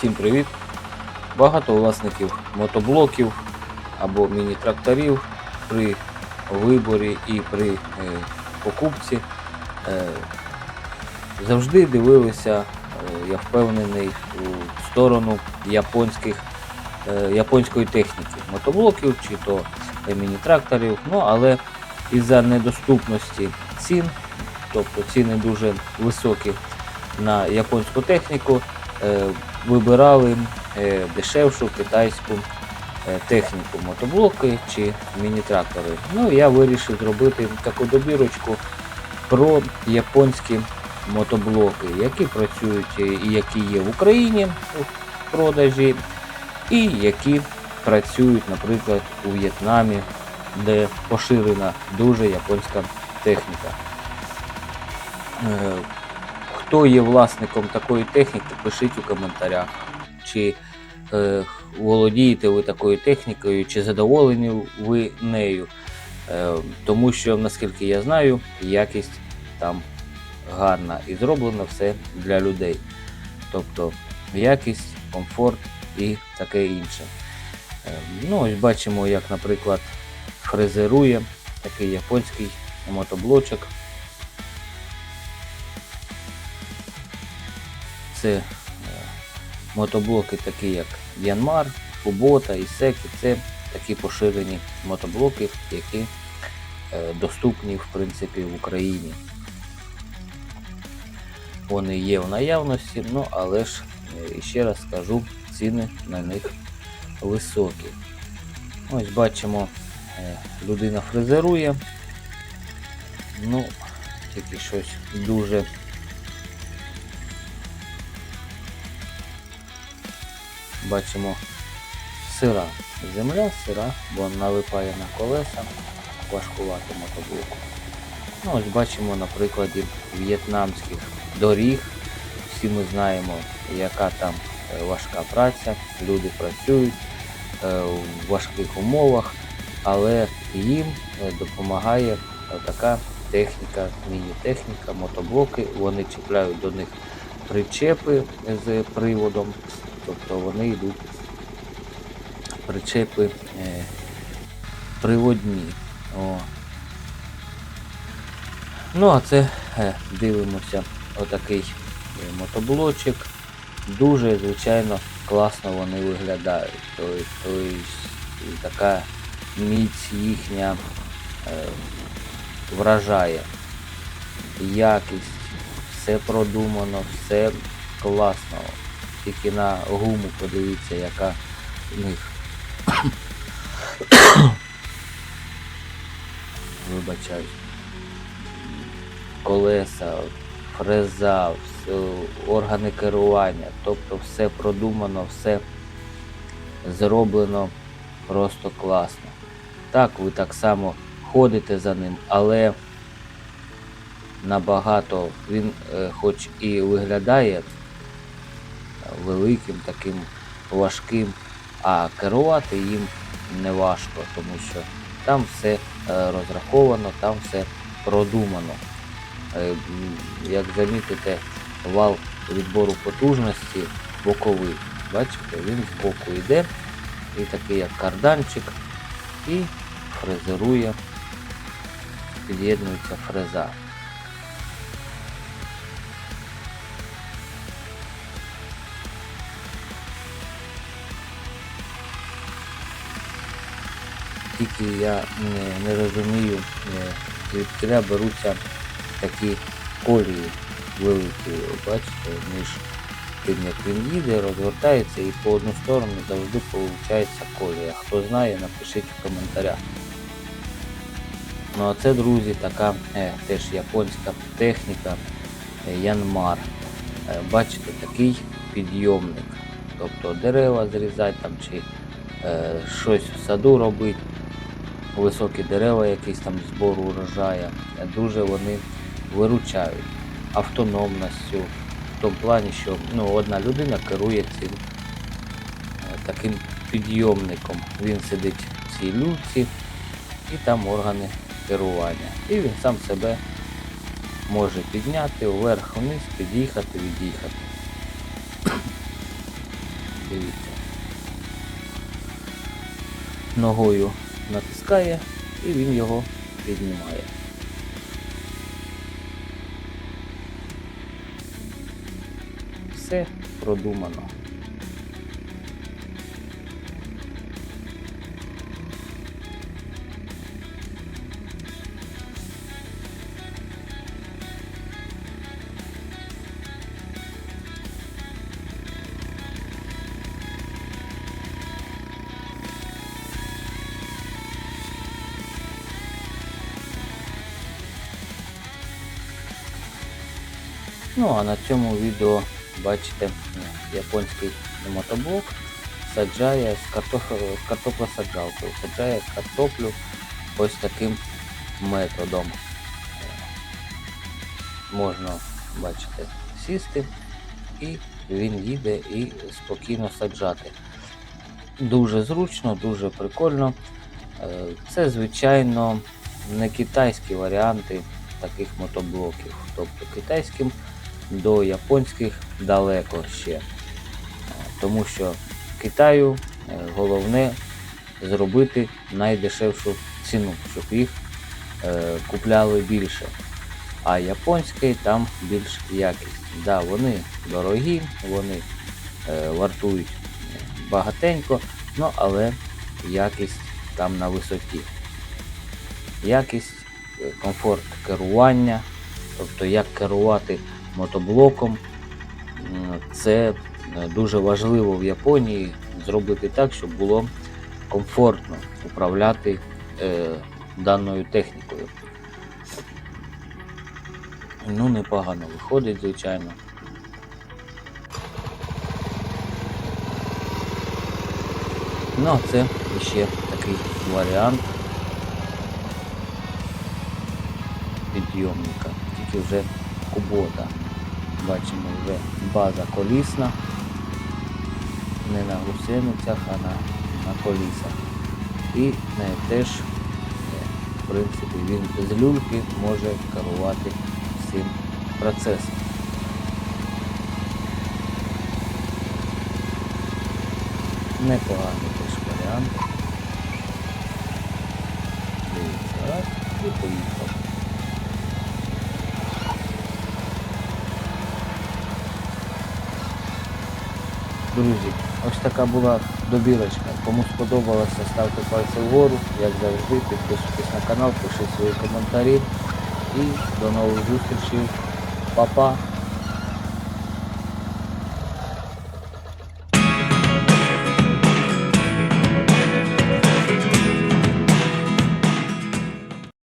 Всім привіт! Багато власників мотоблоків або міні-тракторів при виборі і при е, покупці е, завжди дивилися, е, я впевнений, у сторону японських, японської техніки, мотоблоків чи то міні-тракторів. Ну, але із-за недоступності цін, тобто ціни дуже високі на японську техніку, вибирали е, дешевшу китайську е, техніку, мотоблоки чи міні-трактори. Ну, я вирішив зробити таку добірочку про японські мотоблоки, які працюють е, і які є в Україні у продажі, і які працюють, наприклад, у В'єтнамі, де поширена дуже японська техніка. Хто є власником такої техніки, пишіть у коментарях. Чи е, володієте ви такою технікою, чи задоволені ви нею. Е, тому що, наскільки я знаю, якість там гарна і зроблено все для людей. Тобто якість, комфорт і таке інше. Е, ну, ось бачимо, як, наприклад, фрезерує такий японський мотоблочок. Це е, мотоблоки такі як Янмар, Кубота, Ісеки. Це такі поширені мотоблоки, які е, доступні в принципі в Україні. Вони є в наявності, ну але ж е, ще раз скажу, ціни на них високі. Ось бачимо, людина фрезерує. Ну, тільки щось дуже бачимо сира земля, сира, бо налипає на колеса, важкувати мотоблоку. Ну, ось бачимо на прикладі в'єтнамських доріг. Всі ми знаємо, яка там е, важка праця, люди працюють е, в важких умовах, але їм е, допомагає така техніка, міні-техніка, мотоблоки. Вони чіпляють до них причепи з приводом, тобто вони йдуть причепи е, приводні. О. Ну, а це е, дивимося отакий е, мотоблочок. Дуже, звичайно, класно вони виглядають. Тобто, і така міць їхня е, вражає. Якість, все продумано, все класно. Тільки на гуму подивіться, яка в них. Вибачаюсь. Колеса, фреза, все, органи керування, тобто все продумано, все зроблено просто класно. Так, ви так само ходите за ним, але набагато він е, хоч і виглядає великим, таким важким, а керувати їм не важко, тому що там все е, розраховано, там все продумано. Е, Як замітите, вал відбору потужності боковий. Бачите, він з боку йде, і такий як карданчик, і фрезерує, під'єднується фреза. Тільки я не, розумію, е, звідкиля беруться такі колії великі, бачите, між тим, як він їде, розвертається і по одну сторону завжди виходить колія. Хто знає, напишіть в коментарях. Ну а це, друзі, така е, теж японська техніка е, Янмар. Е, бачите, такий підйомник. Тобто дерева зрізати там чи е, щось в саду робити, високі дерева якісь там збору урожая. Дуже вони виручають автономністю в тому плані, що ну, одна людина керує цим е, таким підйомником. Він сидить в цій люці і там органи керування. І він сам себе може підняти вверх-вниз, під'їхати, від'їхати. Дивіться. Ногою натискає і він його піднімає. Все продумано. Ну а на цьому відео бачите японський мотоблок саджає з, карто... з картоплесаджалкою, саджає картоплю ось таким методом. Можна, бачите, сісти і він їде і спокійно саджати. Дуже зручно, дуже прикольно. Е, Це, звичайно, не китайські варіанти таких мотоблоків. Тобто китайським до японських далеко ще. Тому що Китаю е, головне зробити найдешевшу ціну, щоб їх е, купляли більше. А японський там більш якість. Да, вони дорогі, вони е, вартують багатенько, ну але якість там на висоті. Якість, комфорт керування, тобто як керувати мотоблоком, це е, дуже важливо в Японії зробити так, щоб було комфортно управляти е, даною технікою. Ну, непогано виходить, звичайно. Ну, а це ще такий варіант підйомника, тільки вже кубота. Бачимо вже база колісна, не на гусеницях, а на, на колісах. І е, теж, в принципі, він з люльки може керувати цим процесом. Непоганий теж варіант. Дивіться, раз і поїхав. Друзі, ось така була добірочка. Кому сподобалося, ставте пальці вгору, як завжди, підписуйтесь на канал, пишіть свої коментарі. І до нових зустрічей. Па-па!